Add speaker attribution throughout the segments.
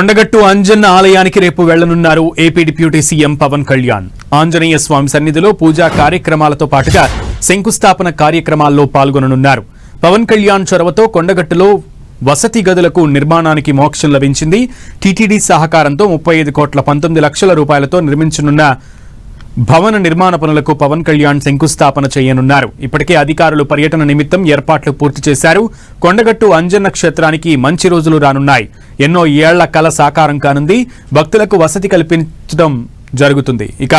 Speaker 1: కొండగట్టు అంజన్న ఆలయానికి రేపు వెళ్ళనున్నారు AP deputy CM Pawan Kalyan. Anjaneya Swamy సన్నిధిలో పూజా కార్యక్రమాలతో పాటుగా శంకుస్థాపన కార్యక్రమాల్లో పాల్గొననున్నారు. పవన్ కళ్యాణ్ చొరవతో కొండగట్టులో వసతి గదులకు నిర్మాణానికి మోక్షం లభించింది. టీటీడీ సహకారంతో ముప్పై ఐదు కోట్ల పంతొమ్మిది లక్షల రూపాయలతో నిర్మించనున్న భవన నిర్మాణ పనులకు పవన్ కళ్యాణ్ శంకుస్థాపన చేయనున్నారు. ఇప్పటికే అధికారులు పర్యటన నిమిత్తం ఏర్పాట్లు పూర్తి చేశారు. కొండగట్టు అంజన్న క్షేత్రానికి మంచి రోజులు రానున్నాయి. ఎన్నో ఏళ్ళ కల సాకారం కానుంది. భక్తులకు వసతి కల్పించడం జరుగుతుంది. ఇక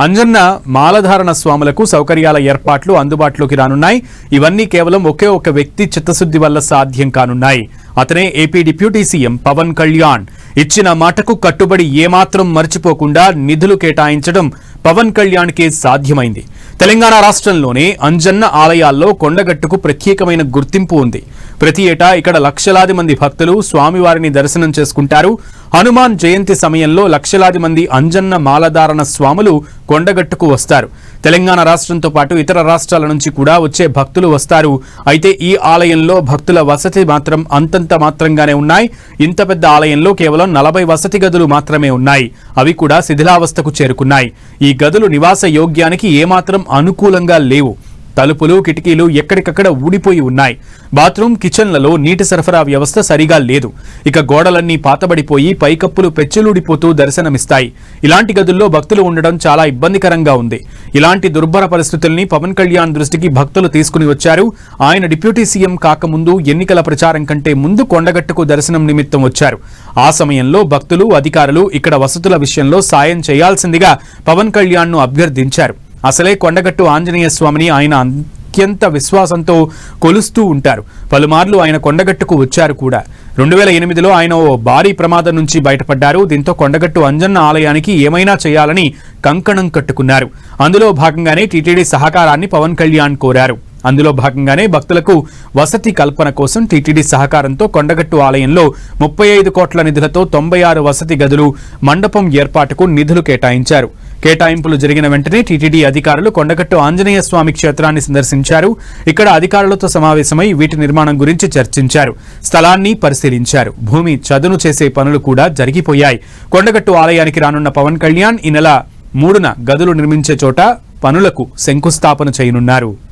Speaker 1: అంజన్న మాలధారణ స్వాములకు సౌకర్యాల ఏర్పాట్లు అందుబాటులోకి రానున్నాయి. ఇవన్నీ కేవలం ఒకే ఒక వ్యక్తి చిత్తశుద్ధి వల్ల సాధ్యం కానున్నాయి. అతనే AP deputy CM Pawan Kalyan. ఇచ్చిన మాటకు కట్టుబడి ఏమాత్రం మర్చిపోకుండా నిధులు కేటాయించడం పవన్ కళ్యాణ్కే సాధ్యమైంది తెలంగాణ రాష్ట్రంలోనే అంజన్న ఆలయాల్లో కొండగట్టుకు ప్రత్యేకమైన గుర్తింపు ఉంది. ప్రతి ఏటా ఇక్కడ లక్షలాది మంది భక్తులు స్వామివారిని దర్శనం చేసుకుంటారు. హనుమాన్ జయంతి సమయంలో లక్షలాది మంది అంజన్న మాలధారణ స్వాములు కొండగట్టుకు వస్తారు. తెలంగాణ రాష్ట్రంతో పాటు ఇతర రాష్ట్రాల నుంచి కూడా వచ్చే భక్తులు వస్తారు. అయితే ఈ ఆలయంలో భక్తుల వసతి మాత్రం అంతంత మాత్రంగానే ఉన్నాయి. ఇంత పెద్ద ఆలయంలో కేవలం నలభై వసతి గదులు మాత్రమే ఉన్నాయి. అవి కూడా శిథిలావస్థకు చేరుకున్నాయి. ఈ గదులు నివాస యోగ్యానికి ఏమాత్రం అనుకూలంగా లేవు. తలుపులు కిటికీలు ఎక్కడికక్కడ ఊడిపోయి ఉన్నాయి. బాత్రూమ్ కిచెన్లలో నీటి సరఫరా వ్యవస్థ సరిగా లేదు. ఇక గోడలన్నీ పాతబడిపోయి పైకప్పులు పెచ్చులూడిపోతూ దర్శనమిస్తాయి. ఇలాంటి గదుల్లో భక్తులు ఉండడం చాలా ఇబ్బందికరంగా ఉంది. ఇలాంటి దుర్భర పరిస్థితుల్ని పవన్ కళ్యాణ్ దృష్టికి భక్తులు తీసుకుని వచ్చారు. ఆయన డిప్యూటీ సీఎం కాకముందు ఎన్నికల ప్రచారం కంటే ముందు కొండగట్టుకు దర్శనం నిమిత్తం వచ్చారు. ఆ సమయంలో భక్తులు అధికారులు ఇక్కడ వసతుల విషయంలో సాయం చేయాల్సిందిగా పవన్ కళ్యాణ్ను అభ్యర్థించారు. అసలే కొండగట్టు ఆంజనేయ స్వామిని ఆయన అత్యంత విశ్వాసంతో కొలుస్తూ ఉంటారు. పలుమార్లు ఆయన కొండగట్టుకు వచ్చారు కూడా. రెండు వేల ఎనిమిదిలో ఆయన ఓ భారీ ప్రమాదం నుంచి బయటపడ్డారు. దీంతో కొండగట్టు అంజన్న ఆలయానికి ఏమైనా చేయాలని కంకణం కట్టుకున్నారు. అందులో భాగంగానే టీటీడీ సహకారాన్ని పవన్ కళ్యాణ్ కోరారు. అందులో భాగంగానే భక్తులకు వసతి కల్పన కోసం టీటీడీ సహకారంతో కొండగట్టు ఆలయంలో ముప్పై ఐదు కోట్ల నిధులతో తొంభై ఆరు వసతి గదులు మండపం ఏర్పాటుకు నిధులు కేటాయించారు. కేటాయింపులు జరిగిన వెంటనే టీటీడీ అధికారులు కొండగట్టు ఆంజనేయ స్వామి క్షేత్రాన్ని సందర్శించారు. ఇక్కడ అధికారులతో సమావేశమై వీటి నిర్మాణం గురించి చర్చించారు. స్థలాన్ని పరిశీలించారు. భూమి చదును చేసే పనులు కూడా జరిగిపోయాయి. కొండగట్టు ఆలయానికి రానున్న పవన్ కళ్యాణ్ ఈ నెల మూడున గదులు నిర్మించే చోట పనులకు శంకుస్థాపన చేయనున్నారు.